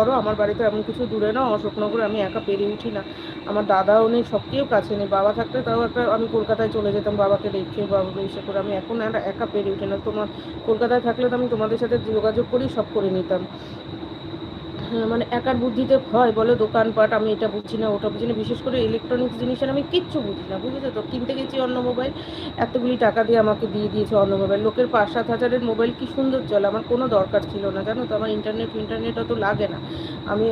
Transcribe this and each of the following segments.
করো, আমার বাড়িতে এমন কিছু দূরে না, অশোকনগর আমি একা পেরে উঠি না। আমার দাদাও নেই, সব কেউ কাছে নেই। বাবা থাকতে তাও একটা আমি কলকাতায় চলে যেতাম, বাবাকে রেখে বাবাকে এসে করে। আমি এখন একটা একা পেরে উঠি না। তোমার কলকাতায় থাকলে তো আমি তোমাদের সাথে যোগাযোগ করি, সব করে নিতাম। মানে একার বুদ্ধিতে হয় বলো দোকানপাট, আমি এটা বুঝি না, ওটা বুঝি না। বিশেষ করে ইলেকট্রনিক্স জিনিসের আমি কিচ্ছু বুঝি না, বুঝেছ তো? কিনতে গেছি অন্য মোবাইল এতগুলি টাকা দিয়ে আমাকে দিয়ে দিয়েছে অন্য মোবাইল লোকের পাঁচ সাত হাজারের মোবাইল কি সুন্দর চলে, আমার কোনো দরকার ছিল না, জানো তো? আমার ইন্টারনেট ইন্টারনেট অত লাগে না। আমি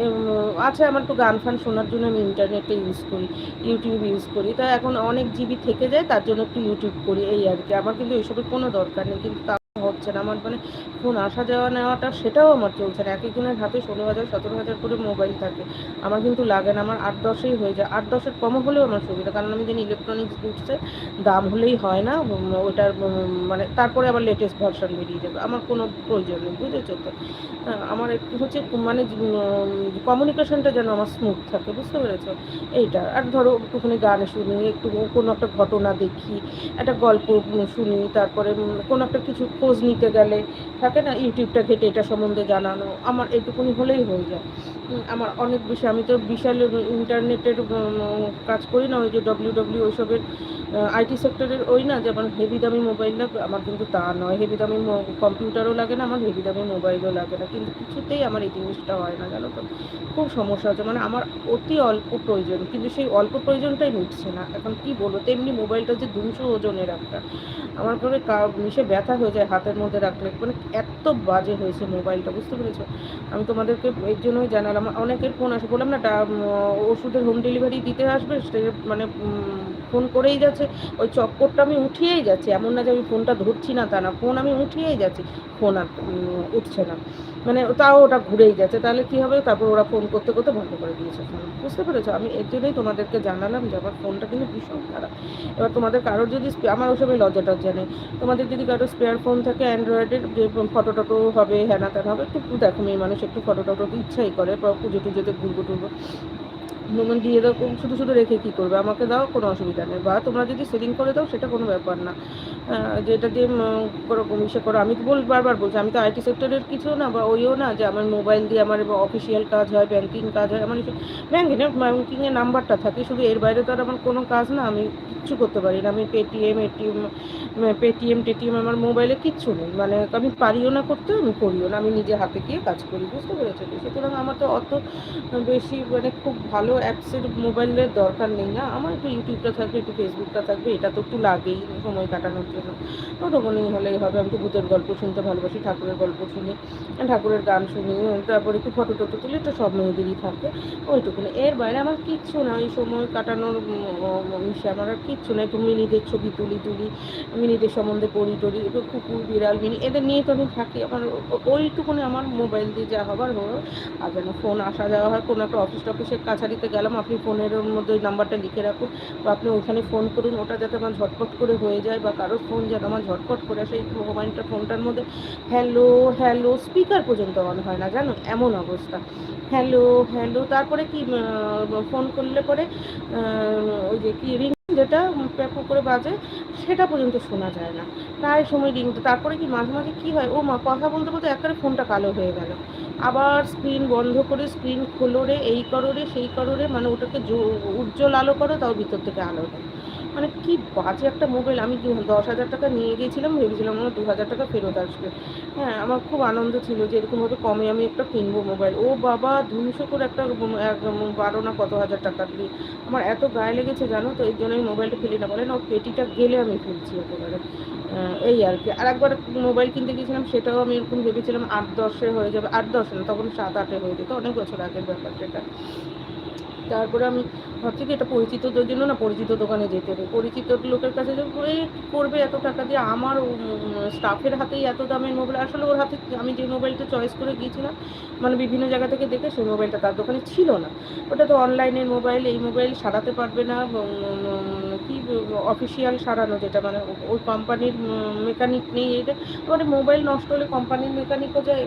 আছে আমার তো গান ফান শোনার জন্য আমি ইন্টারনেটটা ইউজ করি ইউটিউব ইউজ করি। তা এখন অনেক জিবি থেকে যায়, তার জন্য একটু ইউটিউব করি, এই আর কি। আমার কিন্তু এসবের কোনো দরকার নেই, কিন্তু হচ্ছে না। আমার মানে ফোন আসা যাওয়া নেওয়াটা সেটাও আমার চলছে না। এক একজনের হাতে ষোলো হাজার সতেরো হাজার করে মোবাইল থাকে। আমার কিন্তু লাগে না আমার আট দশেই হয়ে যায়। আট দশের কমও হলেও আমার সুবিধা কারণ আমি জানি ইলেকট্রনিক্স গুডসের দাম হলেই হয় না ওটার মানে তারপরে আবার লেটেস্ট ভার্সন বেরিয়ে যাবে। আমার কোনো প্রয়োজন নেই বুঝেছ তো? হ্যাঁ, আমার একটু হচ্ছে মানে কমিউনিকেশনটা যেন আমার স্মুথ থাকে বুঝতে পেরেছ? এইটা আর ধরো একটুখানি গান শুনি একটু কোনো একটা ঘটনা দেখি একটা গল্প শুনি তারপরে কোনো একটা কিছু খোঁজ নিতে গেলে থাকে না ইউটিউবটা ঘেটে এটা সম্বন্ধে জানানো, আমার এটুকুনি হলেই হয়ে যায়। আমার অনেক বিষয়, আমি তো বিশাল ইন্টারনেটের কাজ করি না, ওই যে ডব্লিউ ডব্লিউ ওইসবের আইটি সেক্টরের ওই না যেমন হেভি দামি মোবাইল লাগবে, আমার কিন্তু তা নয়। হেভি দামি কম্পিউটারও লাগে না, আমার হেভি দামি মোবাইলও লাগে না। কিন্তু কিছুতেই আমার এই জিনিসটা হয় না, জানো তো। খুব সমস্যা হচ্ছে। মানে আমার অতি অল্প প্রয়োজন, কিন্তু সেই অল্প প্রয়োজনটাই মিটছে না। এখন কি বলব? তেমনি মোবাইলটা যে দুশো ওজনের একটা। আমার করে মিশে ব্যথা হয়ে যায় হাতের মধ্যে রাখলে। মানে এত বাজে হয়েছে মোবাইলটা বুঝতে পেরেছ? আমি তোমাদেরকে এর জন্যই জানালাম। অনেকের ফোন আসে, বললাম না ওষুধের হোম ডেলিভারি দিতে আসবে, সে মানে ফোন করেই যাচ্ছে, ওই চক্করটা আমি উঠিয়েই যাচ্ছি, এমন না যে আমি ফোনটা ধরছি না তা না, ফোন আমি উঠিয়েই যাচ্ছি, ফোন আর উঠছে না। মানে তাও ওটা ঘুরেই যাচ্ছে, তাহলে কি হবে? তারপর ওরা ফোন করতে করতে বন্ধ করে দিয়েছে ফোন। বুঝতে পেরেছ? আমি এর জন্যই তোমাদেরকে জানালাম যে আমার ফোনটা কিন্তু ভীষণ খারাপ। এবার তোমাদের কারোর যদি আমার ওসবে লজ্জা টজ্জা নেই। তোমাদের যদি কারও স্পেয়ার ফোন থাকে অ্যান্ড্রয়েডের যে ফটো টটো হবে হ্যানা ত্যানা হবে, একটু দেখো মেয়ে মানুষ, একটু ফটো টটো ইচ্ছাই করে, পুজো টুজোতে ঘুরবো টুরবো। নোমান দিয়ে এরকম শুধু শুধু রেখে কী করবে? আমাকে দাও, কোনো অসুবিধা নেই। বা তোমরা যদি সেলিং করে দাও, সেটা কোনো ব্যাপার না। আহ, যে এটা দিয়ে করো ইসে করো। আমি বল বারবার বলছি আমি তো আইটি সেক্টরের কিছু না বা ওইও না যে আমার মোবাইল দিয়ে আমার অফিসিয়াল কাজ হয় ব্যাংকিং কাজ হয় আমার ব্যাংকিং ব্যাংকিংয়ের নাম্বারটা থাকে শুধু এর বাইরে তো আর আমার কোনো কাজ না আমি কিচ্ছু করতে পারি না। আমি পেটিএম এটিএম পেটিএম টেটিএম আমার মোবাইলে কিচ্ছু নেই। মানে আমি পারিও না করতে আমি করিও না। আমি নিজে হাতে গিয়ে কাজ করি বুঝতে পেরেছ? সুতরাং আমার তো অত বেশি মানে খুব ভালো অ্যাপসের মোবাইলের দরকার নেই না। আমার একটু ইউটিউবটা থাকবে একটু ফেসবুকটা থাকবে এটা তো একটু লাগেই সময় কাটানোর জন্য। ওটুকুনি হলেই হবে আমি তো ভূতের গল্প শুনতে ভালোবাসি, ঠাকুরের গল্প শুনি, ঠাকুরের গান শুনি, তারপরে একটু ফটো টটো তুলি, একটু সব মেয়েদেরই থাকে, ওইটুকুনি। এর বাইরে আমার কিচ্ছু না, ওই সময় কাটানোর মিশে আমার আর কিচ্ছু না, একটু মিনিদের ছবি তুলি তুলি মিনিদের সম্বন্ধে পড়ি টড়ি, একটু কুকুর, বিড়াল, মিনি, এদের নিয়ে তো আমি থাকি, আমার ওইটুকুনি আমার মোবাইল দিয়ে যা হবার হলো আর যেন ফোন আসা যাওয়া হয়, কোনো একটা অফিস টফিসের কাছারিতে গেলাম, আপনি ফোনের মধ্যে ওই নাম্বারটা লিখে রাখুন, বা আপনি ওইখানে ফোন করুন, ওটা যাতে আমার ঝটপট করে হয়ে যায়, বা কারোর ফোন যেন আমার ঝটপট করে আসে, এই মোবাইলটা ফোনটার মধ্যে হ্যালো হ্যালো স্পিকার পর্যন্ত অন হয় না, জানো? এমন অবস্থা। হ্যালো হ্যালো, তারপরে কি ফোন করলে পরে ওই যে কি রিং যেটা প্যাপো করে বাজে, সেটা পর্যন্ত শোনা যায় না। প্রায় সময় রিং তারপরে কি, মাঝে মাঝে কী হয়, ও মা, কথা বলতে বলতে একবারে ফোনটা কালো হয়ে গেল। আবার স্ক্রিন বন্ধ করে স্ক্রিন খোলো রে, এই করো রে, সেই করো রে মানে ওটাকে উজ্জ্বল আলো করো, তাও ভিতর থেকে আলো দেয় মানে কি বাজে একটা মোবাইল। আমি দশ হাজার টাকা নিয়ে গিয়েছিলাম, ভেবেছিলাম আমার দু হাজার টাকা ফেরত আসবে। হ্যাঁ আমার খুব আনন্দ ছিল যে এরকমভাবে কমে আমি একটা কিনবো মোবাইল। ও বাবা দুশো করে একটা বারো না কত হাজার টাকা দিয়ে। আমার এত গায়ে লেগেছে জানো তো এই জন্য আমি মোবাইলটা ফেলি না। বলে, না, ওর পেটিটা গেলে আমি ফেলছি একেবারে। এই আর কি। আর একবার মোবাইল কিনতে গিয়েছিলাম, সেটাও আমি এরকম ভেবেছিলাম আট, দশে হয়ে যাবে। আট, দশে না, তখন সাত, আটে হয়ে যেত, অনেক বছর আগের ব্যাপার সেটা। তারপরে আমি ভাবছি কি এটা পরিচিতদের জন্য না পরিচিত দোকানে যেতে হবে? পরিচিত লোকের কাছে যে করবে এত টাকা দিয়ে আমার স্টাফের হাতেই এত দামের মোবাইল আসলে ওর হাতে আমি যে মোবাইলটা চয়েস করে গিয়েছিলাম মানে বিভিন্ন জায়গা থেকে দেখে সেই মোবাইলটা তার দোকানে ছিল না। ওটা তো অনলাইনের মোবাইল এই মোবাইল সারাতে পারবে না কি অফিসিয়াল সারানো যেটা? মানে ওই কোম্পানির মেকানিক নেই এটা। মানে মোবাইল নষ্ট হলে কোম্পানির মেকানিকও যায়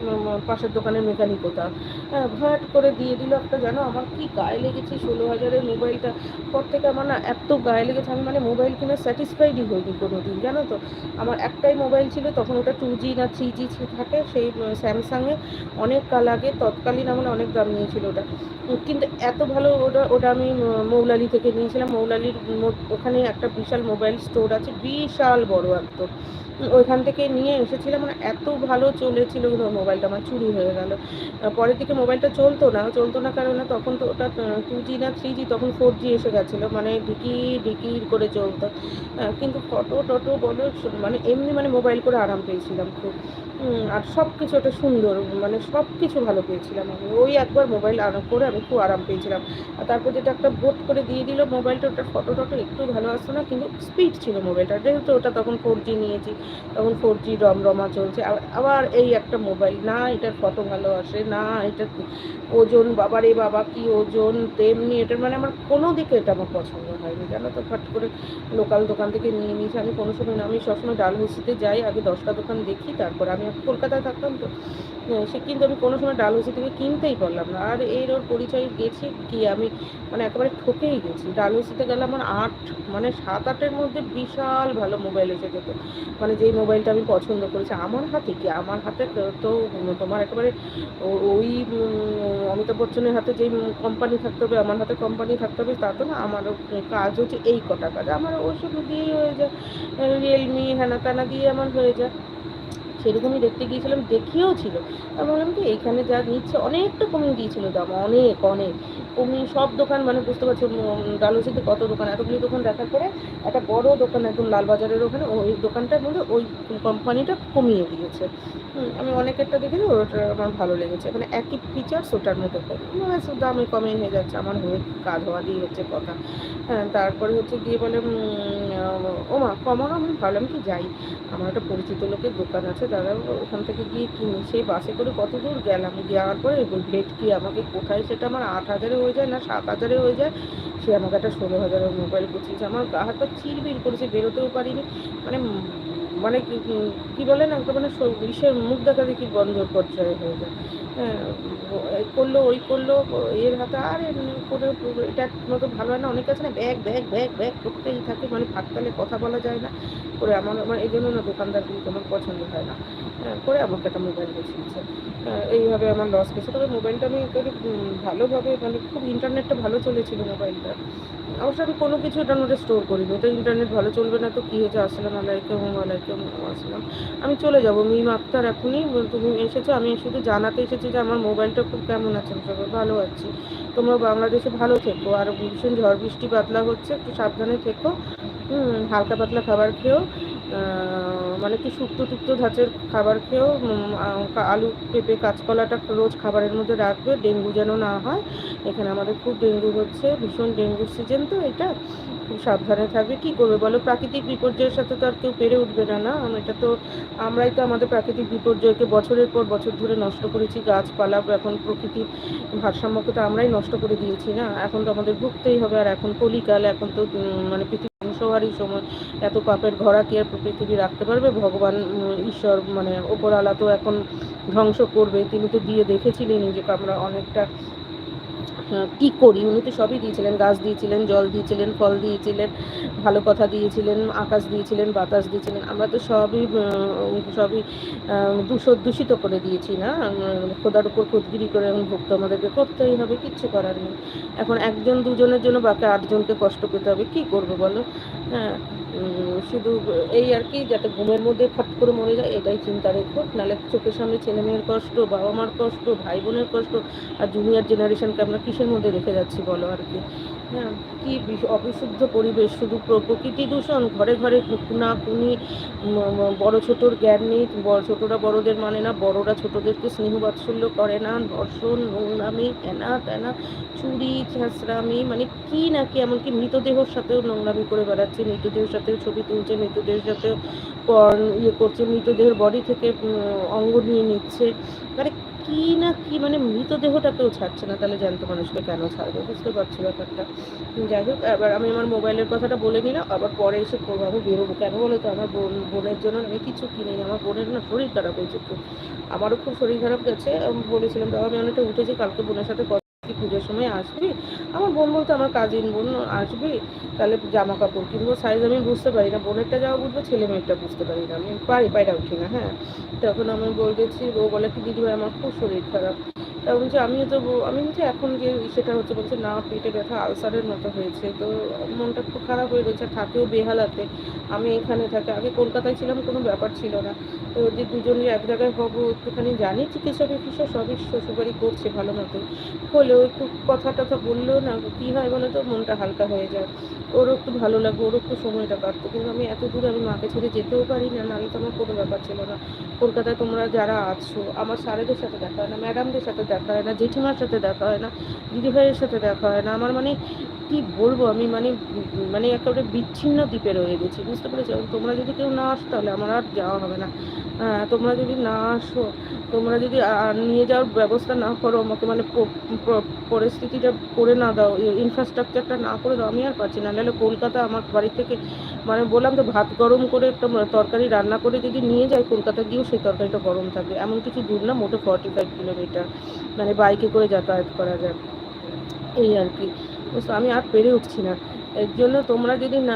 পাশের দোকানের মেকানিকও তা। হ্যাঁ ভ্যাট করে দিয়ে দিল একটা, জানো? আমার কি গায়ে লেগেছে ষোলো হাজারের মোবাইলটা পর থেকে আমার না এত গায়ে লেগেছে, আমি মানে মোবাইল কিনে স্যাটিসফাইডই হইনি কোনো দিন জানো তো? আমার একটাই মোবাইল ছিল, তখন ওটা টু জি না থ্রি জি থাকে সেই স্যামসাংয়ে অনেক কাল আগে, তৎকালীন আমার অনেক দাম নিয়েছিল ওটা। কিন্তু এত ভালো ওটা ওটা আমি মৌলালি থেকে নিয়েছিলাম। মৌলালির ওখানে একটা বিশাল মোবাইল স্টোর আছে, বিশাল বড় একদম। ওইখান থেকে নিয়ে এসেছিলাম মানে এত ভালো চলেছিল মোবাইলটা, আমার চুরি হয়ে গেল। পরের দিকে মোবাইলটা চলতো না চলতো না কারণে তখন তো ওটা টু জি না থ্রি জি তখন ফোর জি এসে গেছিল মানে ডিকি ডিকির করে চলতো। কিন্তু ফটো টটো বলো মানে এমনি মানে মোবাইল করে আরাম পেয়েছিলাম খুব। আর সব কিছু ওটা সুন্দর মানে সব কিছু ভালো পেয়েছিলাম আমি। ওই একবার মোবাইল আরাম করে আমি খুব আরাম পেয়েছিলাম। আর তারপর যেটা একটা বোট করে দিয়ে দিল মোবাইলটা, ওটার ফটো টটো একটু ভালো আসতো না, কিন্তু স্পিড ছিল মোবাইলটা যেহেতু ওটা তখন ফোর জি নিয়েছি, তখন ফোর জি রমরমা চলছে, আবার- এই একটা মোবাইল, না এটার ফটো ভালো আসে, না এটা ওজন, বাবারে বাবা কি ওজন, তেমনি এটার মানে আমার কোনো দিকে এটা আমার পছন্দ হয়নি। জানো তো, ফট করে লোকাল দোকান থেকে নিয়ে নিয়েছি, আমি কোনো সময় না, আমি সবসময় ডালহসিতে যাই, আগে দশটা দোকান দেখি, তারপর আমি কলকাতায় থাকতাম তো হ্যাঁ, সে কিন্তু আমি কোনো সময় ডালহসি থেকে কিনতেই পারলাম না। আর এর ওর পরিচয় গেছি কি আমি মানে একেবারে ঠকেই গেছি। ডালহসিতে গেলে আমার আট মানে সাত আটের মধ্যে বিশাল ভালো মোবাইল এসে যেত। মানে যেই মোবাইলটা আমি পছন্দ করেছি আমার হাতে কি? আমার হাতে তো- তোমার একেবারে ওই অমিতাভ বচ্চনের হাতে যেই কোম্পানি থাকতে হবে আমার হাতে কোম্পানি থাকতে হবে তা তো না আমারও কাজ হচ্ছে এই কটা কাজ। আমার ওষুধ দিয়েই হয়ে যায় রিয়েলমি হ্যানা ত্যানা দিয়ে আমার হয়ে যায়। সেরকমই দেখতে গিয়েছিলাম দেখিয়েও ছিল। আমি বললাম কি এইখানে যা নিচ্ছে অনেকটা কমিয়ে দিয়েছিল দাম অনেক অনেক। কমিয়ে সব দোকান মানে বুঝতে পারছ ডালহসিতে কত দোকান এতগুলো দোকান দেখার পরে একটা বড় দোকান একদম লালবাজারের ওখানে ওই দোকানটার মধ্যে ওই কোম্পানিটা কমিয়ে দিয়েছে। আমি অনেকেরটা দেখেছি ওটা আমার ভালো লেগেছে। মানে একই ফিচার্স ওটার মধ্যে মানে দামে কমে হয়ে যাচ্ছে আমার হয়ে কাজ হওয়া দিয়ে হচ্ছে কথা। হ্যাঁ তারপরে হচ্ছে গিয়ে বলে উম, ও মা কমানো আমি ভাবলাম কি যাই। আমার একটা পরিচিত লোকের দোকান আছে দাদা ওখান থেকে গিয়ে কিনি। সেই বাসে করে কত দূর গেলাম? যাওয়ার পরে ভেটকি আমাকে কোথায়? সেটা আমার আট হাজারে হয়ে যায় না সাত হাজারে হয়ে যায়। সে আমাকে একটা ষোলো হাজারের মোবাইল করছে আমার গা হাত পা চিরবির করেছে বেরোতেও পারিনি। মানে মানে কি বলে না একটা মানে ইসের মুখ দেখা দেখি গন্ধ পর্যায়ে হয়ে যায়। হ্যাঁ করল ওই করল এর হাতে আর করে এটা মতো ভালো হয় না অনেক আছে না ব্যাগ ব্যাগ ব্যাগ ব্যাগ করতেই থাকে মানে ফাঁকতালে কথা বলা যায় না করে আমার আমার এই জন্য না দোকানদারগুলো আমার পছন্দ হয় না। হ্যাঁ, করে আমাকে একটা মোবাইল বেছিয়েছে এইভাবে আমার লস গেছে তবে মোবাইলটা আমি ভালোভাবে মানে খুব ইন্টারনেটটা ভালো চলেছিল মোবাইলটা। অবশ্য আমি কোনো কিছু এটার মধ্যে স্টোর করিনি। ওটা ইন্টারনেট ভালো চলবে না তো কী হয়েছে? আসলাম আলাইকুম আলাইকুম আসলাম। আমি চলে যাব। মিম আক্তার এখনই তুমি এসেছ আমি শুধু জানাতে এসেছি যে আমার মোবাইলটা খুব কেমন আছে সবাই ভালো আছি। তোমরা বাংলাদেশে ভালো থেকো। আর ভীষণ ঝড় বৃষ্টি পাতলা হচ্ছে একটু সাবধানে থেকো। হালকা পাতলা খাবার আহ, মানে কি শুক্তো টুক্তো ধাঁচের খাবার খেয়েও আলু পেঁপে কাঁচকলাটা রোজ খাবারের মধ্যে রাখবে, ডেঙ্গু যেন না হয়। এখানে আমাদের খুব ডেঙ্গু হচ্ছে, ভীষণ ডেঙ্গুর সিজন তো এটা। খুব সাবধানে থাকবে। কি করবে বলো? প্রাকৃতিক বিপর্যয়ের সাথে তো আর কেউ পেরে উঠবে না না? এটা তো আমরাই তো আমাদের প্রাকৃতিক বিপর্যয়কে বছরের পর বছর ধরে নষ্ট করেছি, গাছপালা, এখন প্রকৃতির ভারসাম্যকে তো আমরাই নষ্ট করে দিয়েছি, না? এখন তো আমাদের ভুগতেই হবে, আর এখন কলিকাল, এখন তো মানে পৃথিবী সমান সময় এত পাপের ঘোড়া কি আর পৃথিবী রাখতে পারবে? ভগবান ঈশ্বর মানে ওপরওয়ালা তো এখন ধ্বংস করবে। তিনি তো দিয়ে দেখেছিলেন যে আমরা অনেকটা কি করি? উনি তো সবই দিয়েছিলেন গাছ দিয়েছিলেন জল দিয়েছিলেন ফল দিয়েছিলেন ভালো কথা দিয়েছিলেন আকাশ দিয়েছিলেন বাতাস দিয়েছিলেন। আমরা তো সবই সবই আহ, দূষিত করে দিয়েছি না? খোদার উপর খুদগিরি করে এখন ভক্ত আমাদেরকে করতেই হবে কিচ্ছু করার নেই। এখন একজন দুজনের জন্য বাকি আটজনকে কষ্ট পেতে হবে কি করব বলো? হ্যাঁ। শুধু এই আর কি, যাতে ঘুমের মধ্যে ফট করে মরে যায়, এটাই চিন্তা রেখো। নাহলে চোখের সামনে ছেলে মেয়ের কষ্ট বাবা মার কষ্ট ভাই বোনের কষ্ট, আর জুনিয়র জেনারেশনকে আমরা কিসের মধ্যে রেখে যাচ্ছি বলো আর কি? কি বিশ- অবিশুদ্ধ পরিবেশ? শুধু প্রকৃতি দূষণ? ঘরে ঘরে ম- বড় ছোটর জ্ঞান নেই, বড় ছোটরা বড়দের মানে না, বড়রা ছোটদেরকে স্নেহ বাৎসল্য করে না, ধর্ষণ, নোংরামি এনা তেনা, চুরি ছেঁচড়ামি মানে কি নাকি এমনকি মৃতদেহর সাথেও নোংরামি করে বেড়াচ্ছে। মৃতদেহের সাথেও ছবি তুলছে, মৃতদেহের সাথেও পর্ন ইয়ে করছে, মৃতদেহের বডি থেকে অঙ্গ নিয়ে নিচ্ছে। মানে কি না কি মানে মৃতদেহটা কেউ ছাড়ছে না, তাহলে জ্যান্ত মানুষকে কেন ছাড়বে? বুঝতে পারছি ব্যাপারটা। যাই হোক, আবার আমি আমার মোবাইলের কথাটা বলে নিলাম, আবার পরে এসে আমি বেরোবো কেন বলো তো? আমার বোন, বোনের জন্য আমি কিছু কিনি আমার বোনের না শরীর খারাপ হয়েছে খুব আমারও খুব শরীর খারাপ গেছে। বলেছিলাম তো আমি অনেকটা উঠেছি, কালকে বোনের সাথে বলছি, পুজোর সময় আসবি? আমার বোন বলতে আমার কাজিন বোন আসবি তাহলে জামা কাপড় কিনবো। সাইজ আমি বুঝতে পারি না বোনেরটা যাওয়া বুঝব ছেলে মেয়েরটা বুঝতে পারি না। আমি পারি পায়রা উঠি না হ্যাঁ? তখন আমি বলতেছি ও বলে কি দিদি ভাই আমার খুব শরীর খারাপ। তা বলছি, আমিও তো আমি বলছি, এখন যে সেটা হচ্ছে, বলছে, না, পেটে ব্যথা, আলসারের মতো হয়েছে। তো মনটা খুব খারাপ হয়ে গেছে, থাকেও বেহালাতে। আমি এখানে থাকি, আগে কলকাতায় ছিলাম, কোনো ব্যাপার ছিল না। তো যে দুজনে এক জায়গায় হব, একটুখানি জানি, চিকিৎসা ফিকিৎসা সবই শ্বশুরবাড়ি করছে ভালো মতো। হলেও একটু কথা টথা বললেও না, কী হয় বলো তো, মনটা হালকা হয়ে যায়। ওরও একটু ভালো লাগবে, ওরও একটু সময়টা কাটতো। কিন্তু আমি এত দূরে আমি মাকে ছেড়ে যেতেও পারি না, নাহলে তো আমার কোনো ব্যাপার ছিল না। কলকাতায় তোমরা যারা আছো, আমার স্যারেদের সাথে দেখা হয় না, ম্যাডামদের সাথে দেখা হয় না, জেঠিমার সাথে দেখা হয় না, দিদিভাইয়ের সাথে দেখা হয় না। আমার মানে কি বলব? আমি মানে মানে একেবারে বিচ্ছিন্ন দ্বীপে রয়ে গেছি, বুঝতে পেরেছ? তোমরা যদি কেউ না আসো তাহলে আমার আর যাওয়া হবে না। তোমরা যদি না আসো, তোমরা যদি নিয়ে যাওয়ার ব্যবস্থা না করো, আমাকে মানে পরিস্থিতিটা করে না দাও ইনফ্রাস্ট্রাকচারটা না করে দাও, আমি আর পারছি না। নাহলে কলকাতা আমার বাড়ি থেকে মানে বললাম তো, ভাত গরম করে একটা তরকারি রান্না করে যদি নিয়ে যাই কলকাতা গিয়েও সেই তরকারিটা গরম থাকবে। এমন কিছু দূর না, মোটে ফর্টি ফাইভ কিলোমিটার মানে বাইকে করে যাতায়াত করা যায়। এই আর কি। বুঝছ আমি আর পেরে উঠছি না। এর জন্য তোমরা যদি না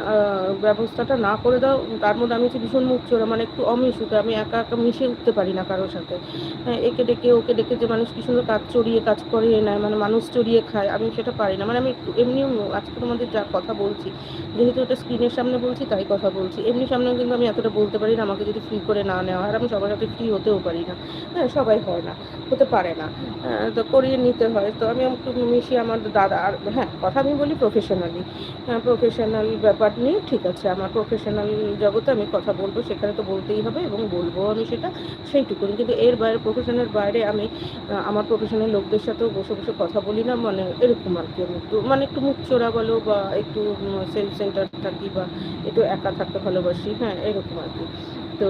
ব্যবস্থাটা না করে দাও তার মধ্যে আমি হচ্ছে ভীষণ মুখ চোরা মানে একটু অমিশুকে আমি একা একা মিশে উঠতে পারি না কারোর সাথে। হ্যাঁ একে ডেকে ওকে ডেকে যে মানুষ কি সুন্দর কাজ চড়িয়ে কাজ করিয়ে নেয় মানে মানুষ চড়িয়ে খায় আমি সেটা পারি না। মানে আমি একটু এমনিও আজকে তোমাদের যা কথা বলছি যেহেতু ওটা স্ক্রিনের সামনে বলছি তাই কথা বলছি। এমনি সামনেও কিন্তু আমি এতটা বলতে পারি না আমাকে যদি ফ্রি করে না নেওয়া হয় আর আমি সবার সাথে ফ্রি হতেও পারি না। হ্যাঁ সবাই হয় না হতে পারে না। হ্যাঁ, তো করিয়ে নিতে হয় তো আমি একটু মিশিয়ে আমার দাদা আর হ্যাঁ কথা আমি বলি প্রফেশনালি প্রফেশনাল ব্যাপার নিয়ে ঠিক আছে। আমার প্রফেশনাল জগতে আমি কথা বলব, সেখানে তো বলতেই হবে এবং বলব আমি সেটা সেইটুকুনি। কিন্তু এর বাইরে প্রফেশনের বাইরে আমি আমার প্রফেশনাল লোকদের সাথেও বসে বসে কথা বলি না মানে এরকম আর কি। আমি একটু মানে একটু মুখ চোরা বলো বা একটু সেলফ সেন্টার থাকি বা একটু একা থাকতে ভালোবাসি হ্যাঁ এরকম আর কি। তো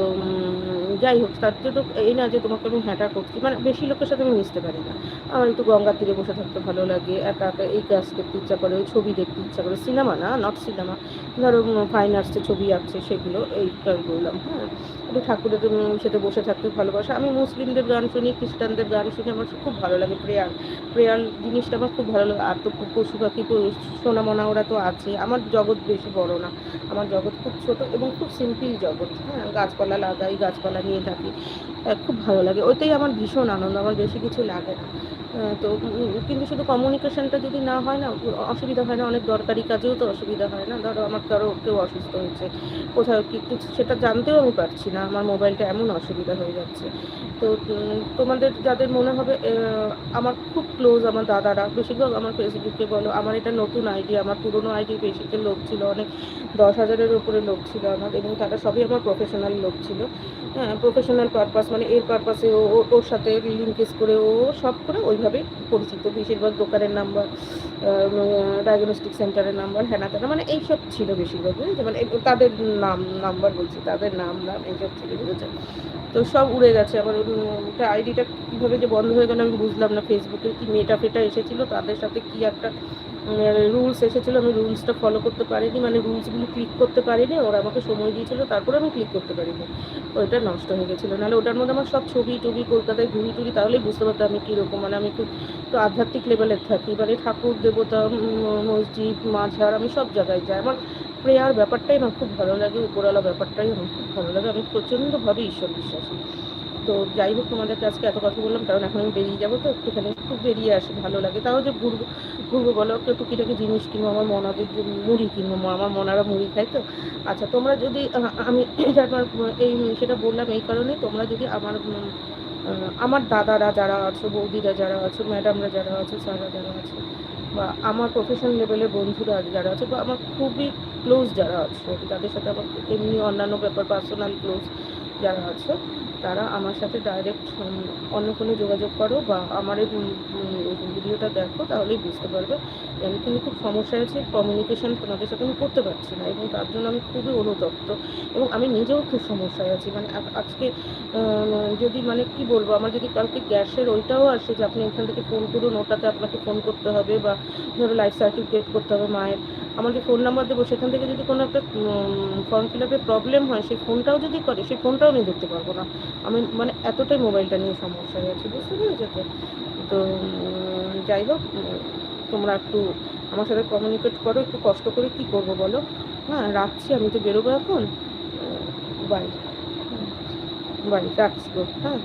যাই হোক, তার জন্য এই না যে তোমাকে আমি হ্যাঁটা করছি মানে বেশি লোকের সাথে আমি মিশতে পারি না। আমার একটু গঙ্গার তীরে বসে থাকতে ভালো লাগে, একা একা এই কাজ দেখতে ইচ্ছা করে, ওই ছবি দেখতে ইচ্ছা করে সিনেমা না নট সিনেমা ধরো ফাইন আর্টসে ছবি আঁকছে সেগুলো এইটা বললাম হ্যাঁ। একটু ঠাকুরের সাথে বসে থাকতে ভালোবাসা। আমি মুসলিমদের গান শুনি, খ্রিস্টানদের গান শুনি, আমার খুব ভালো লাগে প্রেয়ার। প্রেয়ার জিনিসটা আমার খুব ভালো লাগে, আর তো পশু পাখি সোনামোনা ওরা তো আছে। আমার জগৎ বেশি বড় না, আমার জগৎ খুব ছোট এবং খুব সিম্পল জগৎ হ্যাঁ। গাছপালা লাগাই, গাছপালা নিয়ে থাকি। খুব ভালো লাগে। ওইটাই আমার ভীষণ আনন্দ। আমার বেশি কিছু লাগে না। তো কিন্তু শুধু কমিউনিকেশনটা যদি না হয় না অসুবিধা হয় না, অনেক দরকারি কাজেও তো অসুবিধা হয় না। ধরো আমার কারও কেউ অসুস্থ হয়েছে, কোথাও কিছু সেটা জানতেও আমি পারছি না, আমার মোবাইলটা এমন অসুবিধা হয়ে যাচ্ছে। তো তোমাদের যাদের মনে হবে আমার খুব ক্লোজ আমার দাদারা, বেশিরভাগ আমার ফেসবুকে বলো, আমার এটা নতুন আইডি আমার পুরনো আইডি বেশিতে লোক ছিল, অনেক দশ হাজারের উপরে লোক ছিল আমার, এবং তারা সবই আমার প্রফেশনাল লোক ছিল। হ্যাঁ প্রফেশনাল পারপাস মানে এর পারপাসে ও ওর সাথে লিঙ্কেজ করে ও সব করে ওইভাবেই পরিচিত। বেশিরভাগ দোকানের নাম্বার ডায়াগনস্টিক সেন্টারের নাম্বার হ্যানা ত্যানা মানে এইসব ছিল বেশিরভাগ বুঝেছি মানে তাদের নাম, নাম্বার বলছি, তাদের নাম নাম, এইসব ছিল বুঝেছে তো সব উড়ে গেছে। আমার আইডিটা কীভাবে যে বন্ধ হয়ে গেল আমি বুঝলাম না। ফেসবুকে কি মেটা ফেটা এসেছিল, তাদের সাথে কি একটা রুলস এসেছিল, আমি রুলসটা ফলো করতে পারিনি মানে রুলসগুলো ক্লিক করতে পারিনি, ওরা আমাকে সময় দিয়েছিল, তারপরে আমি ক্লিক করতে পারিনি। ওইটা নষ্ট হয়ে গেছিল। নাহলে ওটার মধ্যে আমার সব ছবি টবি কলকাতায় ঘুরি টুরি, তাহলেই বুঝতে পারতাম আমি কীরকম। মানে আমি খুব একটু আধ্যাত্মিক লেভেলের থাকি। মানে ঠাকুর, দেবতা মসজিদ, মাঝার, আমি সব জায়গায় যাই। আমার প্রেয়ার ব্যাপারটাই আমার খুব ভালো লাগে, উপরওয়ালা ব্যাপারটাই আমার খুব ভালো লাগে। আমি প্রচণ্ডভাবে ঈশ্বর বিশ্বাসী। তো যাই হোক, তোমাদেরকে আজকে এত কথা বললাম, কারণ এখন আমি বেরিয়ে যাব, তো একটুখানি খুব বেরিয়ে আসে, ভালো লাগে। তাও যে ঘুরবো ঘুরবো বলো একটু টুকিটাকি জিনিস কিনবো, আমার মনাদের মুড়ি কিনবো আমার মনারা মুড়ি খায় তো? আচ্ছা তোমরা যদি আমি এটা এই সেটা বললাম এই কারণে তোমরা যদি আমার আমার দাদারা যারা আছো, বৌদিরা যারা আছো, ম্যাডামরা যারা আছে, স্যাররা যারা আছে, বা আমার প্রফেশন লেভেলের বন্ধুরা যারা আছে, বা আমার খুবই ক্লোজ যারা আছে তাদের সাথে আমার এমনি অন্যান্য ব্যাপার পার্সোনাল ক্লোজ যারা আছে, তারা আমার সাথে ডাইরেক্ট অন্য কোনো যোগাযোগ করো বা আমার এই ভিডিওটা দেখো, তাহলেই বুঝতে পারবে আমি কিন্তু খুব সমস্যায় আছি কমিউনিকেশন তোমাদের সাথে আমি করতে পারছি না এবং তার জন্য আমি খুবই অনুতপ্ত এবং আমি নিজেও খুব সমস্যায় আছি। মানে আজকে যদি মানে কি বলব, আমার যদি কালকে গ্যাসের ওইটাও আসে যে আপনি এখান থেকে ফোন করুন, ওটাতে আপনাকে ফোন করতে হবে বা ধরো লাইফ সার্টিফিকেট করতে হবে মায়ের। আমার যে ফোন নাম্বার দেবো। সেখান থেকে যদি কোনো একটা ফর্ম ফিল আপে প্রবলেম হয়, সেই ফোনটাও যদি করে, সেই ফোনটাও আমি ধরতে পারব না। আমি মানে এতটাই মোবাইলটা নিয়ে সমস্যায় আছি, বুঝতে পেরেছ তো? তো যাই হোক তোমরা একটু আমার সাথে কমিউনিকেট করো, একটু কষ্ট করে কি করব বলো? হ্যাঁ রাখছি, আমি তো বেরোবো এখন। বাই বাই রাখছি। গো হ্যাঁ।